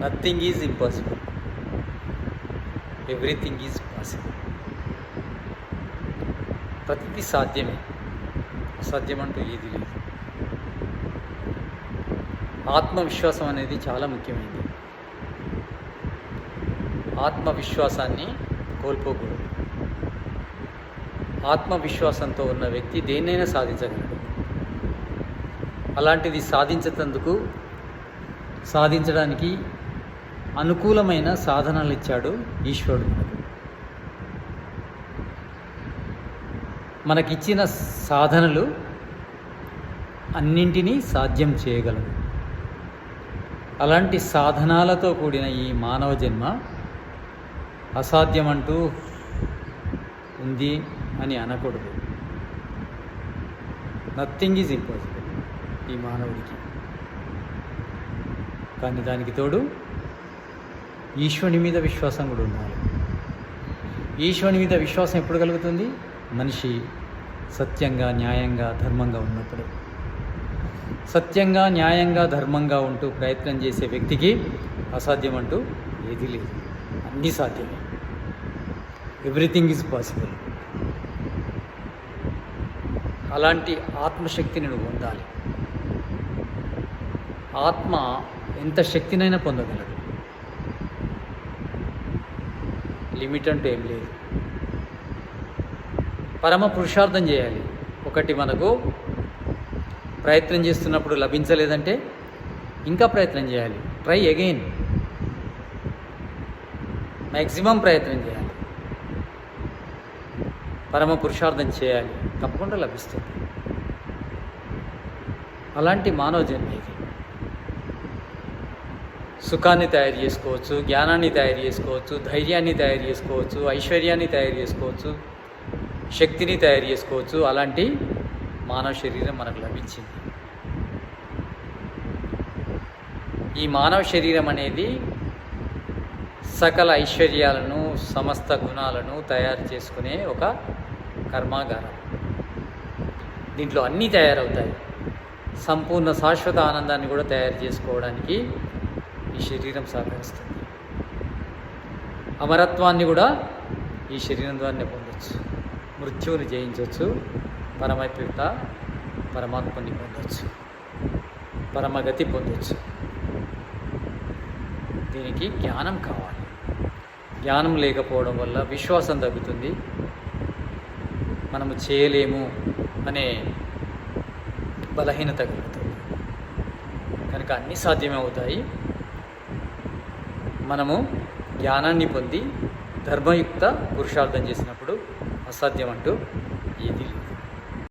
Nothing is impossible everything is possible ప్రతిదీ సాధ్యమే. అసాధ్యం అంటూ ఏది లేదు. ఆత్మవిశ్వాసం అనేది చాలా ముఖ్యమైనది. ఆత్మవిశ్వాసాన్ని కోల్పోకూడదు. ఆత్మవిశ్వాసంతో ఉన్న వ్యక్తి దేన్నైనా సాధించగలడు. అలాంటిది సాధించేందుకు సాధించడానికి అనుకూలమైన సాధనలు ఇచ్చాడు ఈశ్వరుడు. మనకిచ్చిన సాధనలు అన్నింటినీ సాధ్యం చేయగలవు. అలాంటి సాధనాలతో కూడిన ఈ మానవ జన్మ అసాధ్యమంటూ ఉంది అని అనకూడదు. నథింగ్ ఈజ్ ఇంపాసిబుల్ ఈ మానవుడికి. కానీ దానికి తోడు ఈశ్వరుని మీద విశ్వాసం కూడా ఉండాలి. ఈశ్వరుని మీద విశ్వాసం ఎప్పుడు కలుగుతుంది? మనిషి సత్యంగా న్యాయంగా ధర్మంగా ఉన్నప్పుడే. సత్యంగా న్యాయంగా ధర్మంగా ఉంటూ ప్రయత్నం చేసే వ్యక్తికి అసాధ్యం అంటూ ఏది లేదు. అన్నీ సాధ్యమే. Everything is possible. అలాంటి ఆత్మశక్తిని నువ్వు పొందాలి. ఆత్మ ఎంత శక్తినైనా పొందగలదు. లిమిట్ అంటూ ఏం లేదు. పరమ పురుషార్థం చేయాలి. ఒకటి మనకు ప్రయత్నం చేస్తున్నప్పుడు లభించలేదంటే ఇంకా ప్రయత్నం చేయాలి. ట్రై అగైన్ మ్యాక్సిమం ప్రయత్నం చేయాలి. పరమ పురుషార్థం చేయాలి. తప్పకుండా లభిస్తుంది. అలాంటి మానవ జన్మ ఇది సుఖాన్ని తయారు చేసుకోవచ్చు జ్ఞానాన్ని తయారు చేసుకోవచ్చు ధైర్యాన్ని తయారు చేసుకోవచ్చు ఐశ్వర్యాన్ని తయారు చేసుకోవచ్చు శక్తిని తయారు చేసుకోవచ్చు. అలాంటి మానవ శరీరం మనకు లభించింది. ఈ మానవ శరీరం అనేది సకల ఐశ్వర్యాలను సమస్త గుణాలను తయారు చేసుకునే ఒక కర్మాగారం. దీంట్లో అన్నీ తయారవుతాయి. సంపూర్ణ శాశ్వత ఆనందాన్ని కూడా తయారు చేసుకోవడానికి ఈ శరీరం సహకరిస్తుంది అమరత్వాన్ని కూడా ఈ శరీరం ద్వారానే పొందొచ్చు. మృత్యువుని జయించవచ్చు పరమపిత పరమాత్మని పొందొచ్చు. పరమగతి పొందొచ్చు. దీనికి జ్ఞానం కావాలి. జ్ఞానం లేకపోవడం వల్ల విశ్వాసం తగ్గుతుంది. మనము చేయలేము అనే బలహీనత కలుగుతుంది. కనుక అన్నీ సాధ్యమే అవుతాయి. మనము జ్ఞానాన్ని పొంది ధర్మయుక్త పురుషార్థం చేసినప్పుడు అసాధ్యం అంటూ ఏది